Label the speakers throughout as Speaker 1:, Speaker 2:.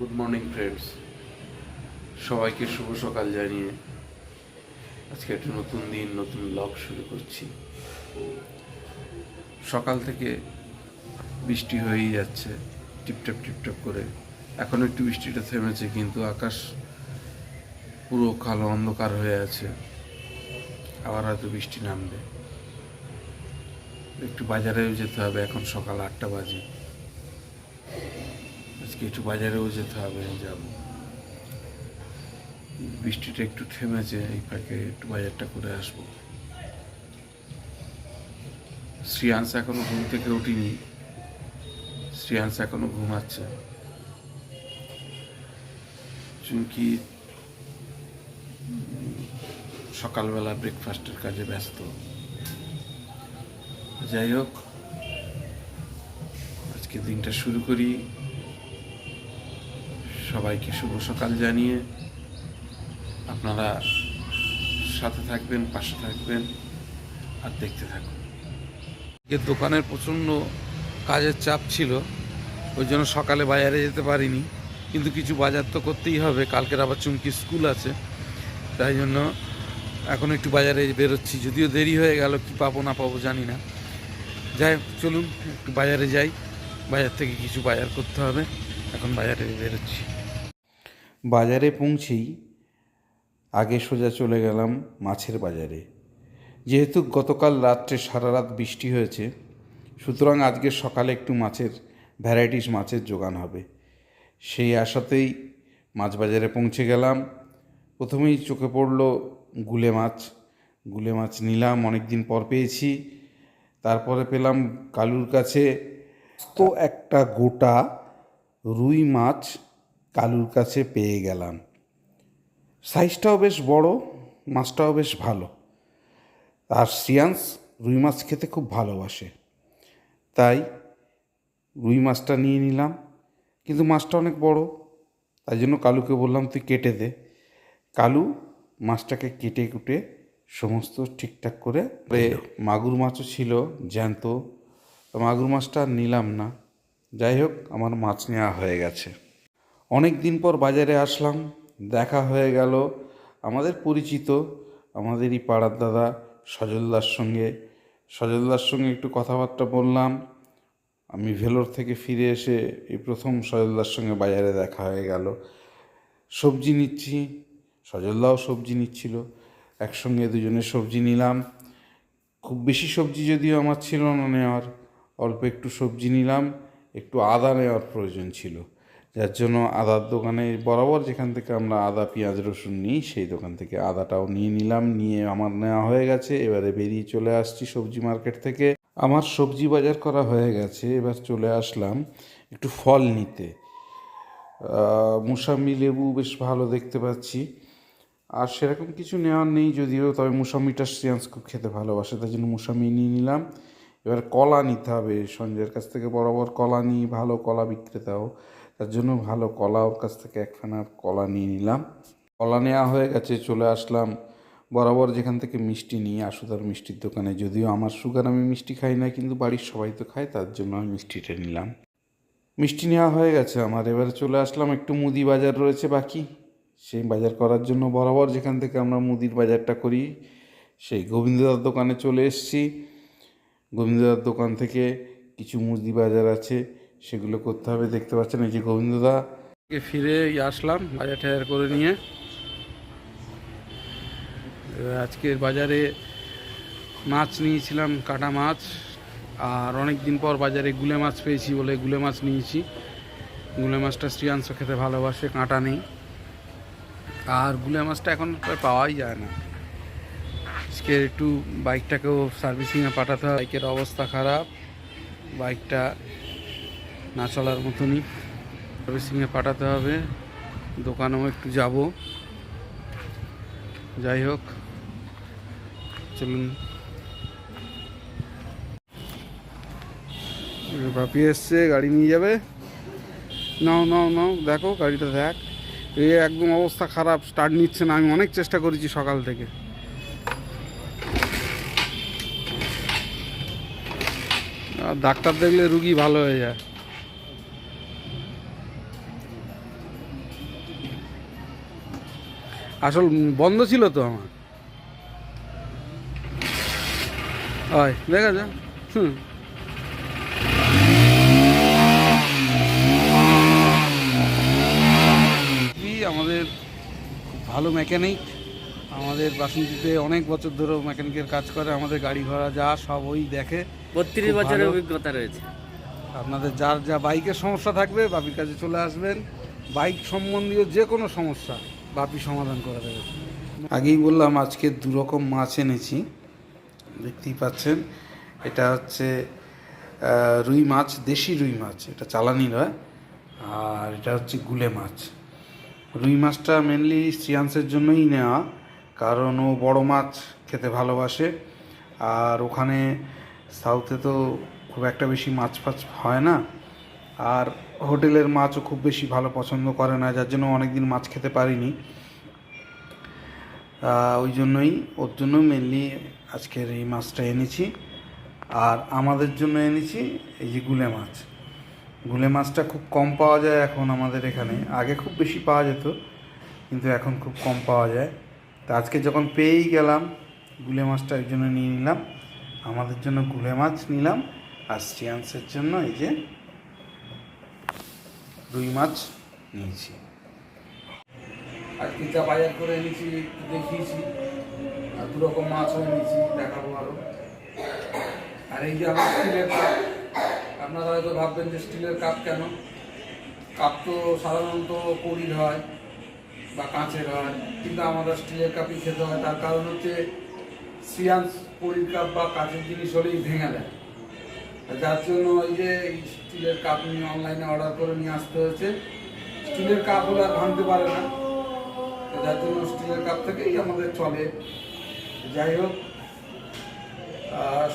Speaker 1: Good morning friends সবাইকে শুভ সকাল জানিয়ে আজকে একটা নতুন দিন, নতুন ব্লগ শুরু করছি। সকাল থেকে বৃষ্টি হয়েই যাচ্ছে, টিপটাপ, টিপটপ করে। এখন একটু বৃষ্টিটা থেমেছে, কিন্তু আকাশ পুরো কালো অন্ধকার হয়ে আছে। আবার হয়তো বৃষ্টি নামবে। একটু বাজারেও যেতে হবে, এখন সকাল আটটা বাজে। আজকে একটু বাজারেও যেতে হবে, যাব। বৃষ্টিটা একটু থেমেছে, এই ফাঁকে একটু বাজারটা করে আসব। শ্রিয়াংশ এখনও ঘুম থেকে উঠিনি। শ্রিয়াংশ এখনও ঘুমাচ্ছে। চুমকি সকালবেলা ব্রেকফাস্টের কাজে ব্যস্ত। যাই হোক, আজকে দিনটা শুরু করি। সবাইকে শুভ সকাল জানিয়ে আপনারা সাথে থাকবেন, পাশে থাকবেন আর দেখতে থাকুন। আজকে দোকানের প্রচণ্ড কাজের চাপ ছিল, ওই জন্য সকালে বাজারে যেতে পারিনি। কিন্তু কিছু বাজার তো করতেই হবে, কালকের আবার চুমকি স্কুল আছে, তাই জন্য এখন একটু বাজারে বেরোচ্ছি। যদিও দেরি হয়ে গেল, কি পাবো না পাবো জানি না। যাই চলুন, একটু বাজারে যাই, বাজার থেকে কিছু বাজার করতে হবে, এখন বাজারে বেরোচ্ছি। বাজারে পৌঁছেই আগে সোজা চলে গেলাম মাছের বাজারে। যেহেতু গতকাল রাত্রে সারা রাত বৃষ্টি হয়েছে, সুতরাং আজকে সকালে একটু মাছের, ভ্যারাইটিস মাছের জোগান হবে। সেই আশাতেই মাছ বাজারে পৌঁছে গেলাম। প্রথমেই চোখে পড়ল গুলে মাছ। গুলে মাছ নিলাম অনেক দিন পর পেয়েছি। তারপরে পেলাম কালুর কাছে। তো একটা গোটা রুই মাছ কালুর কাছে পেয়ে গেলাম। সাইজটাও বেশ বড় মাছটাও বেশ ভালো। আর সিয়ান্স রুই মাছ খেতে খুব ভালোবাসে। তাই রুই মাছটা নিয়ে নিলাম। কিন্তু মাছটা অনেক বড় তাই জন্য কালুকে বললাম তুই কেটে দে। কালু মাছটাকে কেটে কুটে সমস্ত ঠিকঠাক করে মাগুর মাছও ছিল জ্যান্ত। মাগুর মাছটা আর নিলাম না। যাই হোক আমার মাছ নেওয়া হয়ে গেছে। অনেক দিন পর বাজারে আসলাম, দেখা হয়ে গেল আমাদের পরিচিত, আমাদেরই পাড়ার দাদা সজলদার সঙ্গে। সজলদার সঙ্গে একটু কথাবার্তা বললাম, আমি ভেলোর থেকে ফিরে এসে এই প্রথম সজলদার সঙ্গে বাজারে দেখা হয়ে গেল। সবজি নিচ্ছি, সজলদাও সবজি নিচ্ছিল, একসঙ্গে দুজনে সবজি নিলাম। খুব বেশি সবজি যদিও আমার ছিল না নেওয়ার, অল্প একটু সবজি নিলাম, একটু আদা নেওয়ার প্রয়োজন ছিল। যার জন্য আদার দোকানে বরাবর যেখান থেকে আমরা আদা পেঁয়াজ রসুন নিই সেই দোকান থেকে আদাটাও নিয়ে নিলাম নিয়ে আমার নেওয়া হয়ে গেছে। এবারে বেরিয়ে চলে আসছি সবজি মার্কেট থেকে। আমার সবজি বাজার করা হয়ে গেছে এবার চলে আসলাম একটু ফল নিতে। আহ, মুসাম্বি লেবু বেশ ভালো দেখতে পাচ্ছি। আর সেরকম কিছু নেওয়ার নেই যদিও তবে মুসাম্বিটা শ্রিয়াংশ খুব খেতে ভালোবাসে তাই জন্য মুসাম্বি নিয়ে নিলাম। এবার কলা নিতে হবে সঞ্জয়ের কাছ থেকে বরাবর কলা নিই ভালো কলা বিক্রেতাও। তার জন্য ভালো কলা ওর কাছ থেকে একখানা কলা নিয়ে নিলাম। কলা নেওয়া হয়ে গেছে, চলে আসলাম বরাবর যেখান থেকে মিষ্টি নিই আশুদার মিষ্টির দোকানে। যদিও আমার সুগার আমি মিষ্টি খাই না, কিন্তু বাড়ির সবাই তো খায়, তার জন্য আমি মিষ্টিটা নিলাম। মিষ্টি নেওয়া হয়ে গেছে আমার। এবারে চলে আসলাম, একটু মুদি বাজার রয়েছে বাকি। সেই বাজার করার জন্য বরাবর যেখান থেকে আমরা মুদির বাজারটা করি, সেই গোবিন্দদার দোকানে চলে এসেছি। গোবিন্দদার দোকান থেকে কিছু মুদি বাজার আছে। সেগুলো করতে হবে, দেখতে পাচ্ছেন এই যে গোবিন্দদা। ফিরে আসলাম, বাজার টাজার করে নিয়ে। আজকের বাজারে মাছ নিয়েছিলাম, কাটা মাছ, আর অনেক দিন পর বাজারে গুলে মাছ পেয়েছি বলে গুলে মাছ নিয়েছি। গুলে মাছটা শ্রিয়াংশ খেতে ভালোবাসে, কাঁটা নেই। আর গুলে মাছটা এখন পাওয়াই যায় না। আজকে একটু বাইকটাকেও সার্ভিসিংয়ে পাঠাতে হয়, বাইকের অবস্থা খারাপ, বাইকটা না চলার মতনই। সার্ভিসিংয়ে পাঠাতে হবে। দোকানেও একটু যাব। যাই হোক, চলুন। বাপি এসছে, গাড়ি নিয়ে যাবে। নাও নাও নাও, দেখো, গাড়িটা দেখ। এই একদম অবস্থা খারাপ স্টার্ট নিচ্ছে না। আমি অনেক চেষ্টা করেছি সকাল থেকে। ডাক্তার দেখলে রুগী ভালো হয়ে যায়। আসল বন্ধ ছিল তো আমার। হয় দেখা যা হুম। আমাদের খুব ভালো মেকানিক। আমাদের বাসন্তীতে অনেক বছর ধরে মেকানিকের কাজ করে আমাদের গাড়ি ঘোড়া যা সব ওই দেখে।
Speaker 2: বত্রিশ বছরের অভিজ্ঞতা রয়েছে।
Speaker 1: আপনাদের যার যা বাইকের সমস্যা থাকবে বাপির কাছে চলে আসবেন। বাইক সম্বন্ধীয় যে কোনো সমস্যা। বাপি সমাধান করে দেবে। আগেই বললাম, আজকে দু রকম মাছ এনেছি। দেখতেই পাচ্ছেন, এটা হচ্ছে রুই মাছ, দেশি রুই মাছ। এটা চালানি নয়, আর এটা হচ্ছে গুলে মাছ। রুই মাছটা মেনলি শ্রিয়াংসের জন্যই নেওয়া, কারণ ও বড় মাছ খেতে ভালোবাসে। আর ওখানে সাউথে তো খুব একটা বেশি মাছ ফাছ হয় না। আর হোটেলের মাছও খুব বেশি ভালো পছন্দ করে না, যার জন্য অনেকদিন মাছ খেতে পারিনি। ওই জন্যই, ওর জন্য মেনলি আজকের এই মাছটা এনেছি। আর আমাদের জন্য এনেছি এই যে গুলে মাছ। গুলে মাছটা খুব কম পাওয়া যায় এখন আমাদের এখানে। আগে খুব বেশি পাওয়া যেত, কিন্তু এখন খুব কম পাওয়া যায়। তো আজকে যখন পেয়েই গেলাম, গুলে মাছটা ওই জন্য নিয়ে নিলাম। আমাদের জন্য গুলে মাছ নিলাম। আর শ্রিয়াংসের জন্য এই যে রুই মাছ নিয়েছি। আজকে যা বাজার করে এনেছি, দেখিয়েছি। আর দু রকম মাছও এনেছি, দেখাবো আরও আর এই যে আমার স্টিলের কাপ, আপনারা হয়তো ভাববেন যে স্টিলের কাপ কেন? কাপ তো সাধারণত কড়ির হয় বা কাঁচের হয়, কিন্তু আমরা স্টিলের কাপই খেতে হয়। তার কারণ হচ্ছে, সিয়ান্স কড়ির কাপ বা কাঁচের জিনিস হলেই ভেঙে দেয় আর যার জন্য ওই যে স্টিলের কাপ নিয়ে অনলাইনে অর্ডার করে নিয়ে আসতে হয়েছে। স্টিলের কাপ হলে আর ভাঙতে পারে না। যার জন্য স্টিলের কাপ থেকেই আমাদের চলে। যাই হোক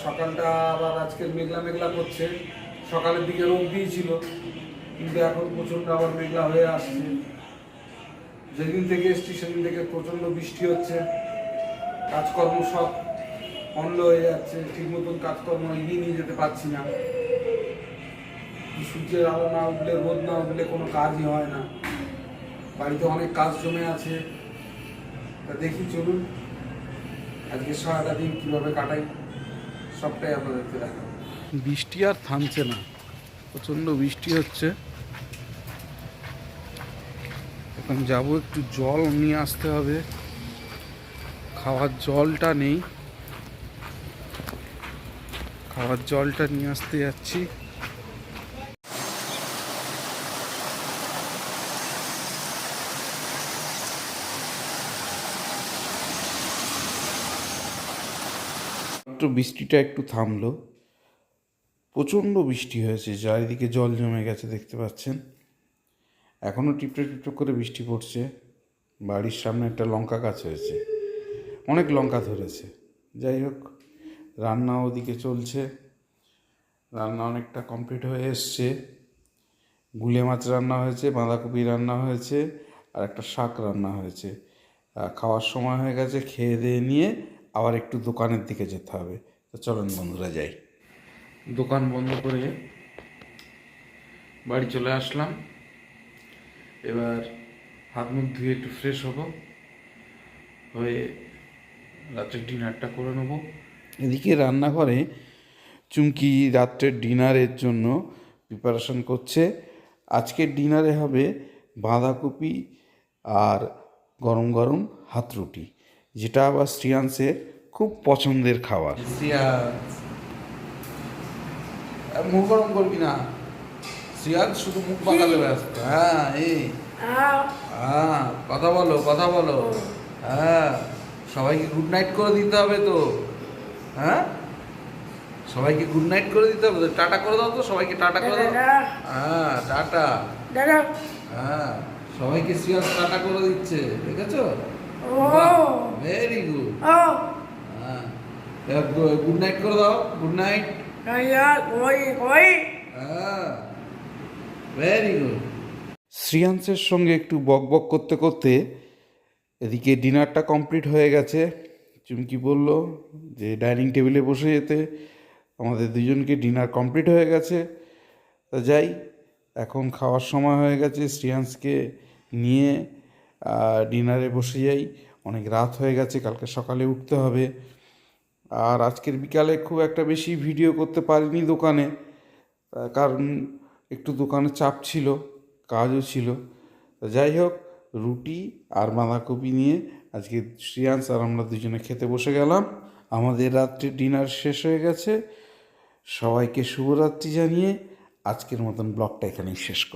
Speaker 1: সকালটা আবার আজকে মেঘলা মেঘলা করছে। সকালের দিকে রোদ দিয়েছিল, কিন্তু এখন প্রচণ্ড আবার মেঘলা হয়ে আসছে। যেদিন থেকে এসছি, সেদিন থেকে প্রচণ্ড বৃষ্টি হচ্ছে। কাজকর্ম সব বন্ধ হয়ে যাচ্ছে ঠিক মতন কাজকর্ম এগিয়ে নিয়ে যেতে পারছি না। সূর্যের আলো না উঠলে, রোদ না উঠলে কোনো কাজই হয় না। বাড়িতে অনেক কাজ জমে আছে। তা দেখি চলুন, আজকে সারাটা দিন কীভাবে কাটাই, সবটাই আপনাদেরকে দেখাবো। বৃষ্টি আর থামছে না, প্রচণ্ড বৃষ্টি হচ্ছে। এখন যাব একটু জল নিয়ে আসতে হবে। খাওয়ার জলটা নেই। খাওয়ার জলটা নিয়ে আসতে যাচ্ছি। বৃষ্টিটা একটু থামলো। প্রচণ্ড বৃষ্টি হয়েছে, চারিদিকে জল জমে গেছে, দেখতে পাচ্ছেন। এখনও টিপটে টিপটে করে বৃষ্টি পড়ছে। বাড়ির সামনে একটা লঙ্কা গাছ হয়েছে। অনেক লঙ্কা ধরেছে। যাই হোক রান্না ওদিকে চলছে। রান্না অনেকটা কমপ্লিট হয়ে এসছে। গুলে মাছ রান্না হয়েছে, বাঁধাকপি রান্না হয়েছে, আর একটা শাক রান্না হয়েছে। খাওয়ার সময় হয়ে গেছে, খেয়ে দিয়ে নিয়ে আবার একটু দোকানের দিকে যেতে হবে। তো চলুন বন্ধুরা যাই। দোকান বন্ধ করে বাড়ি চলে আসলাম। এবার হাত মুখ ধুয়ে একটু ফ্রেশ হব। হয়ে রাত্রের ডিনারটা করে নেব। এদিকে রান্নাঘরে চুমকি রাত্রের ডিনারের জন্য প্রিপারেশন করছে। আজকের ডিনারে হবে বাঁধাকপি আর গরম গরম হাত রুটি যেটা আবার শ্রিয়াংসের খুব পছন্দের খাবার। মুখ গরম করবি না। শ্রিয়াংস শুধু মুখ পাকালে ব্যস্ত হ্যাঁ এই। হ্যাঁ কথা বলো কথা বলো। হ্যাঁ সবাইকে গুড নাইট করে দিতে হবে তো। হ্যাঁ? সবাইকে গুড নাইট করে দিতে হবে। টাটা করে দাও তো সবাইকে টাটা করে দাও। হ্যাঁ টাটা। হ্যাঁ সবাইকে শ্রিয়াস টাটা করে দিচ্ছে দেখেছ?
Speaker 3: ও।
Speaker 1: ভেরি গুড হ্যাঁ গুড নাইট করে দাও গুড নাইট
Speaker 3: দাদা কই কই
Speaker 1: হ্যাঁ ভেরি গুড শ্রিয়াংসের সঙ্গে একটু বক বক করতে করতে এদিকে ডিনারটা কমপ্লিট হয়ে গেছে। চুমকি বলল যে ডাইনিং টেবিলে বসে যেতে? আমাদের দুজনকে ডিনার কমপ্লিট হয়ে গেছে। তা যাই, এখন খাওয়ার সময় হয়ে গেছে শ্রিয়াংসকে নিয়ে। ডিনারে বসে যাই, অনেক রাত হয়ে গেছে, কালকে সকালে উঠতে হবে। আর আজকের বিকালে খুব একটা বেশি ভিডিও করতে পারিনি দোকানে। কারণ একটু দোকানে চাপ ছিল, কাজও ছিল। যাই হোক, রুটি আর বাঁধাকপি নিয়ে আজকে শ্রিয়াংশ আর আমরা দুজনে খেতে বসে গেলাম। আমাদের রাত্রি ডিনার শেষ হয়ে গেছে। সবাইকে শুভরাত্রি জানিয়ে আজকের মতন ব্লগটা এখানেই শেষ করি